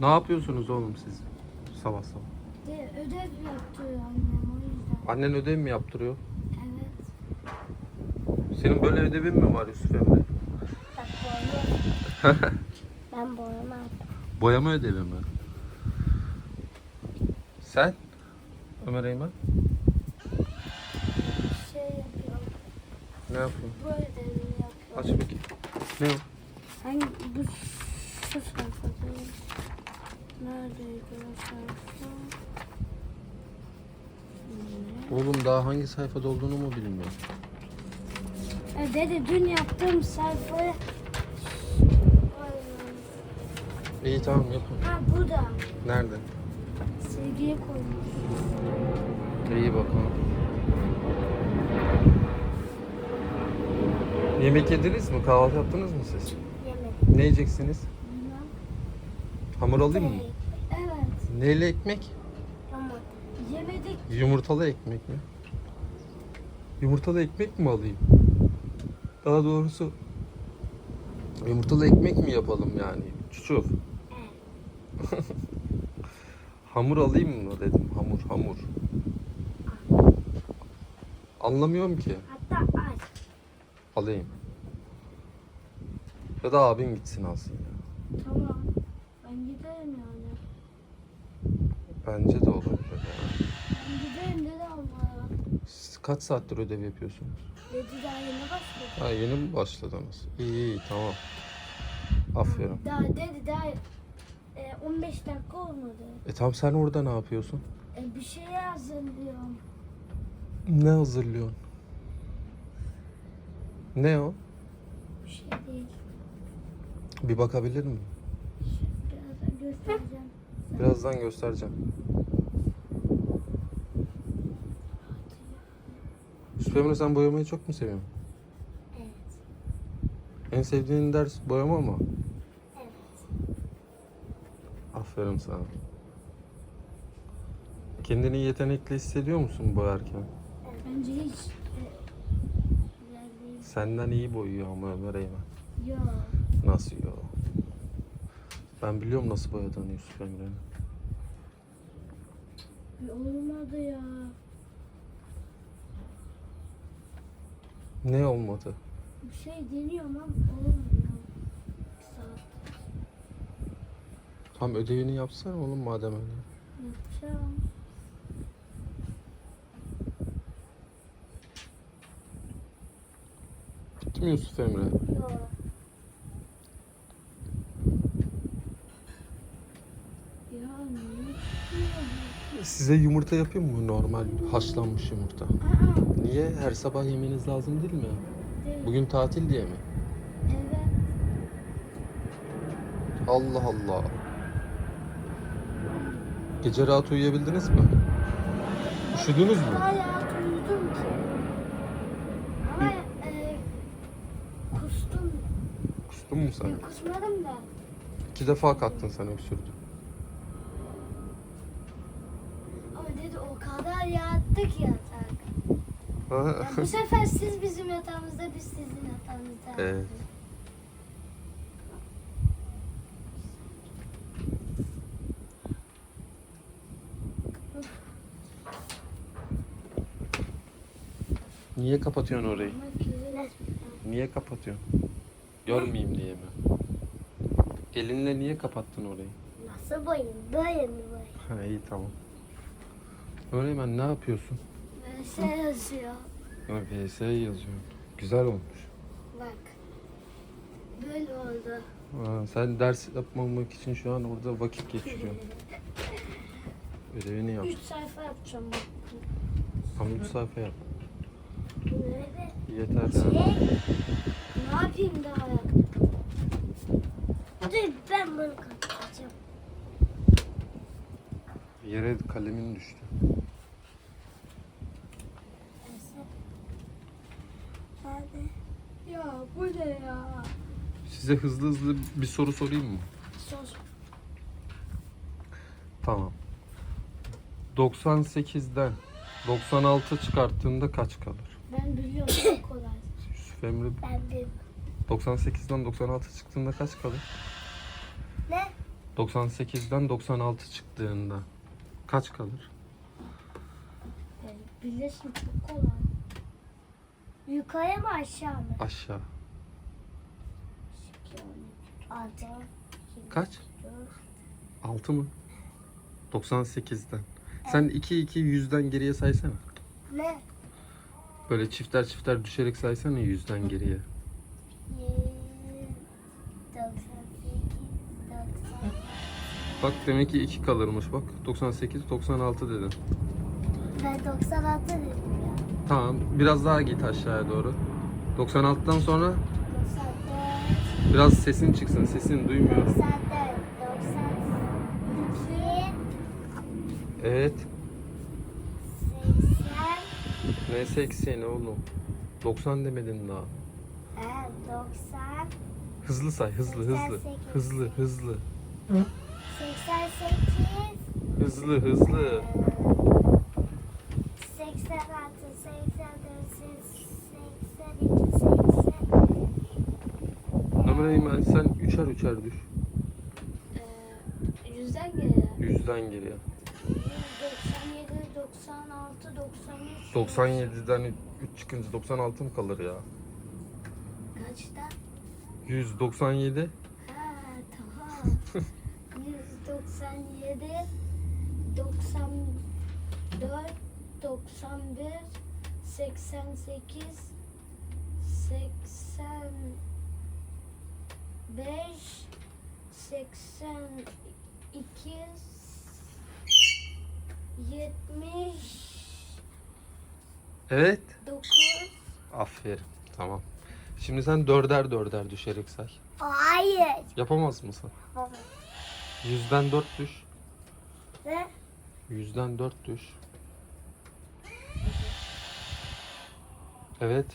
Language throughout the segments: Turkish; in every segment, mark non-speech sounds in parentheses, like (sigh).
Ne yapıyorsunuz oğlum siz sabah sabah? De, ödev yaptırıyor annem o yüzden. Annen ödev mi yaptırıyor? Evet. Senin böyle ödevin mi var Yusuf Emre? Bak boyama. (laughs) ben boyama yaptım. Boyama ödevi mi? Sen? Ömer Eymen? Şey yapıyorum. Ne yapıyorsun? Bu ödevini yapıyorum. Aç bakayım. Ne o? Hangi bu sayfada? Neredeydi o sayfa? Oğlum daha hangi sayfada olduğunu mu bilmiyorum. E, dede dün yaptığım sayfayı İyi tamam yapın. Ha burada. Nerede? Silgiye koymuş. İyi bakalım. Yemek yediniz mi? Kahvaltı yaptınız mı siz? Yemek. Ne yiyeceksiniz? Bilmem. Hamur alayım mı? Neyle ekmek? Ama yemedik. Yumurtalı ekmek mi? Yumurtalı ekmek mi alayım? Daha doğrusu yumurtalı ekmek mi yapalım yani? Çuçuf. (laughs) hamur alayım mı dedim. Hamur, hamur. Anlamıyorum ki. Hatta aç. Alayım. Ya da abin gitsin alsın ya. Tamam. Ben giderim yani. Bence de olabilir. ya. Dede almaya. Siz kaç saattir ödev yapıyorsunuz? Dedi daha yeni başladı. Ha yeni mi başladınız? İyi iyi tamam. Aferin. Daha dedi daha e, 15 dakika olmadı. E tamam sen orada ne yapıyorsun? E, bir şey hazırlıyorum. Ne hazırlıyorsun? Ne o? Bir şey değil. Bir bakabilir miyim? Birazdan göstereceğim. Birazdan göstereceğim. Yusuf Emre sen boyamayı çok mu seviyorsun? Evet. En sevdiğin ders boyama mı? Evet. Aferin sana. Kendini yetenekli hissediyor musun boyarken? Bence hiç. Senden iyi boyuyor ama Ömer Eymen. Yok. Nasıl ya? Ben biliyorum nasıl boyadığını Yusuf Emre'nin. Olmadı ya. Ne olmadı? Bir şey deniyorum ama olmuyor. Bir saat Tam ödevini yapsana oğlum madem öyle. yapacağım. Bitti mi Yusuf Emre? Yok. Ya ne yapıyor? Size yumurta yapayım mı? Normal haşlanmış yumurta. Aa, Niye? Her sabah yemeniz lazım değil mi? değil. Bugün tatil diye mi? Evet. Allah Allah. Gece rahat uyuyabildiniz mi? Üşüdünüz mü? Bayağı uyudum ki. Ama e, kustum. Kustun mu sen? Yok, kusmadım da. İki defa kalktın sen öksürdün. Kadar yattı ki yatak. Ya bu sefer siz bizim yatağımızda biz sizin yatağınızda. Evet. Niye kapatıyorsun orayı? Niye kapatıyorsun? Görmeyeyim diye mi? Elinle niye kapattın orayı? Nasıl boyayım? Böyle mi boyayım? Ha iyi tamam. Öğretmen ne yapıyorsun? Böyle şey yazıyor. Ha, VS yazıyor. Güzel olmuş. Bak. Böyle oldu. Ha, sen ders yapmamak için şu an orada vakit geçiriyorsun. (laughs) Ödevini yap. Üç sayfa yapacağım. Tam 3 sayfa yap. Nerede? Yeter. Şey, ne yapayım daha? Dur ben bunu Yere kalemin düştü. Nerede? Ya bu ne ya? Size hızlı hızlı bir soru sorayım mı? Sos. Tamam. 98'den 96 çıkarttığında kaç kalır? Ben biliyorum çok kolay. Yusuf Emre Ben biliyorum. 98'den 96 çıktığında kaç kalır? Ne? 98'den 96 çıktığında kaç kalır? Yani bilirsin çok kolay. Yukarı mı aşağı mı? Aşağı. Altı. Kaç? 6 mı? 98'den. Sen 2 2 100'den geriye saysana. Ne? Böyle çifter çifter düşerek saysana 100'den geriye. Bak demek ki 2 kalırmış bak. 98 96 dedin. Ben 96 dedim ya. Tamam biraz daha git aşağıya doğru. 96'dan sonra 94, biraz sesin çıksın. Sesin duymuyorum. 94, 92, Evet. 80, Ne 80 oğlum? 90 demedin daha. e, 90, Hızlı say hızlı hızlı. 88. Hızlı hızlı. 88, Hızlı hızlı. e, 86, 84, 82, 80. Ömer Eymen sen üçer üçer düş. Ee, yüzden geliyor. Yüzden geriye. 97, 96, 93. 97'den 3 çıkınca 96 mı kalır ya? Kaçta? 197. Ha tamam. (laughs) 197, 94, 91, 88, 85, 82, 79, Evet. Aferin. Tamam. Şimdi sen dörder dörder düşerek say. Hayır. Yapamaz mısın? Yüzden 4 düş. Ve Yüzden 4 düş. Evet.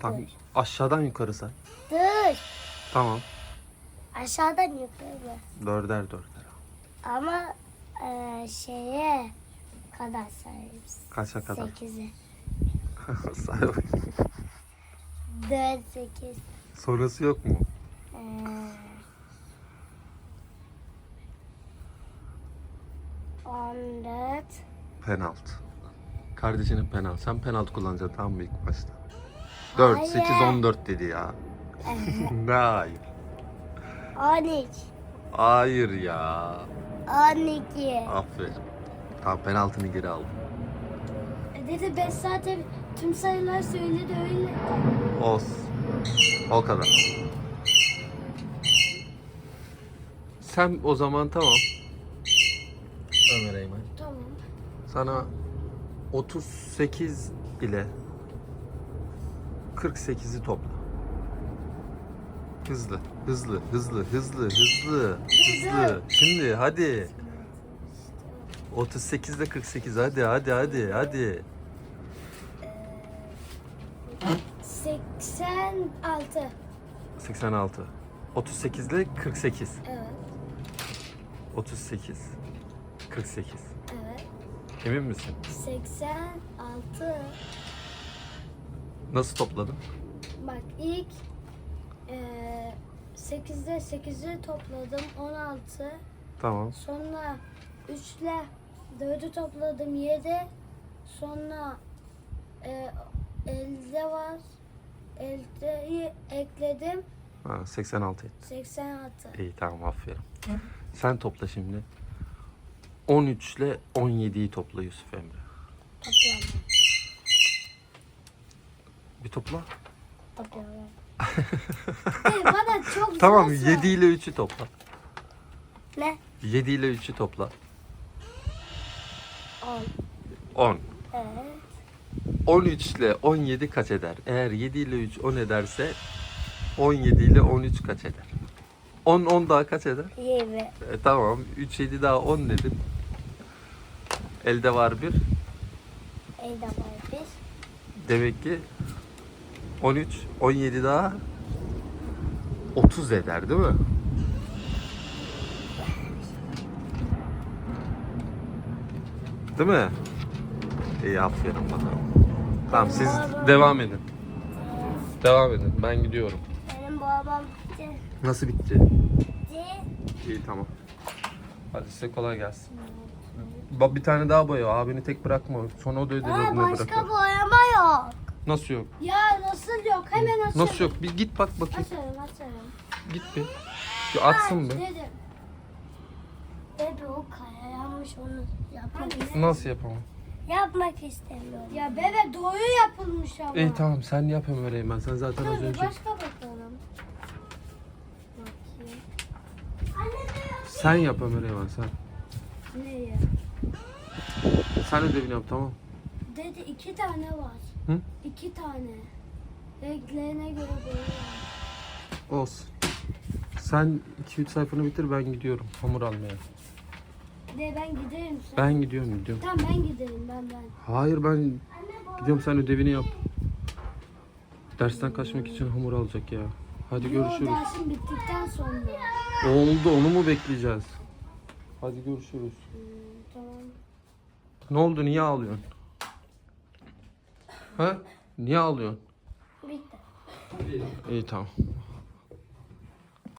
Tamam. Aşağıdan yukarı say. dur. Tamam. Aşağıdan yukarı. Dörder dörder. Ama e, şeye kadar sayarız. Kaça kadar? 8'e. (laughs) say bakayım. 4, 8. Sonrası yok mu? E, on dört. Penaltı. Kardeşinin penaltı. Sen penaltı kullanacaksın tamam mı ilk başta? 4, Hayır. 8, 14 dedi ya. (laughs) ne hayır? On üç. Hayır ya. On iki. Aferin. Tamam penaltını geri aldım. E, Dedi 5 saate tüm sayılar söyledi öyle. Olsun. O kadar. Sen o zaman tamam. Ömer Eymen. Tamam. Sana 38 ile 48'i topla. Hızlı, hızlı, hızlı, hızlı, hızlı, hızlı. Şimdi hadi. 38 ile 48 hadi hadi hadi hadi. 86. 86. 38 ile 48. Evet. 38. 48. Evet. Emin misin? 86. Nasıl topladın? Bak ilk eee 8'de 8'i topladım 16. Tamam. Sonra 3 ile 4'ü topladım 7. Sonra eee elde var. Eldeyi ekledim Ha, 86 etti. 86. İyi tamam aferin. Sen topla şimdi. 13 ile 17'yi topla Yusuf Emre. Toplayalım. Bir topla. Toplayalım. Hey, bana çok (laughs) Tamam zor 7 ile 3'ü topla. Ne? 7 ile 3'ü topla. 10. 10. Evet. 13 ile 17 kaç eder? Eğer 7 ile 3 10 ederse 17 ile 13 kaç eder? 10 10 daha kaç eder? 20. E, tamam 3 7 daha 10 dedim. Elde var bir. Elde var bir. Demek ki 13 17 daha 30 eder değil mi? Değil mi? İyi aferin bakalım. Tamam siz devam edin. Devam edin. Ben gidiyorum. Benim babam. Nasıl bitti? Bitti. İyi tamam. Hadi size kolay gelsin. Bak bir tane daha boya. Abini tek bırakma. Sonra o da ödev Aa, ödevine başka bırakır. boyama yok. Nasıl yok? Ya nasıl yok? Hemen açarım. Nasıl yok? Bir git bak bakayım. Açarım açarım. Git bir. Bir atsın bir. Dedim. Bebe o kayayanmış onu istemiyorum. Nasıl yapamam? Yapmak istemiyorum. Ya bebe doğru yapılmış ama. İyi tamam sen yap Ömer Eymen. Sen zaten az Dur bir önce. başka bakalım. Bakayım. Anne diyor. Sen yap Ömer Eymen sen. Ne ya? Sen ödevini yap tamam. Dedi iki tane var. Hı? İki tane. Renklerine göre böyle. Olsun. Sen 2-3 sayfanı bitir ben gidiyorum hamur almaya. De ben giderim sen. Ben gidiyorum gidiyorum. Tamam ben giderim ben ben. Hayır ben Anne bu gidiyorum sen ödevini yap. Dersten kaçmak için hamur alacak ya. Hadi Yo, görüşürüz. dersin bittikten sonra. Oldu onu mu bekleyeceğiz? Hadi görüşürüz. Hmm, tamam. Ne oldu niye ağlıyorsun? Ha? Niye ağlıyorsun? Bitti. İyi tamam.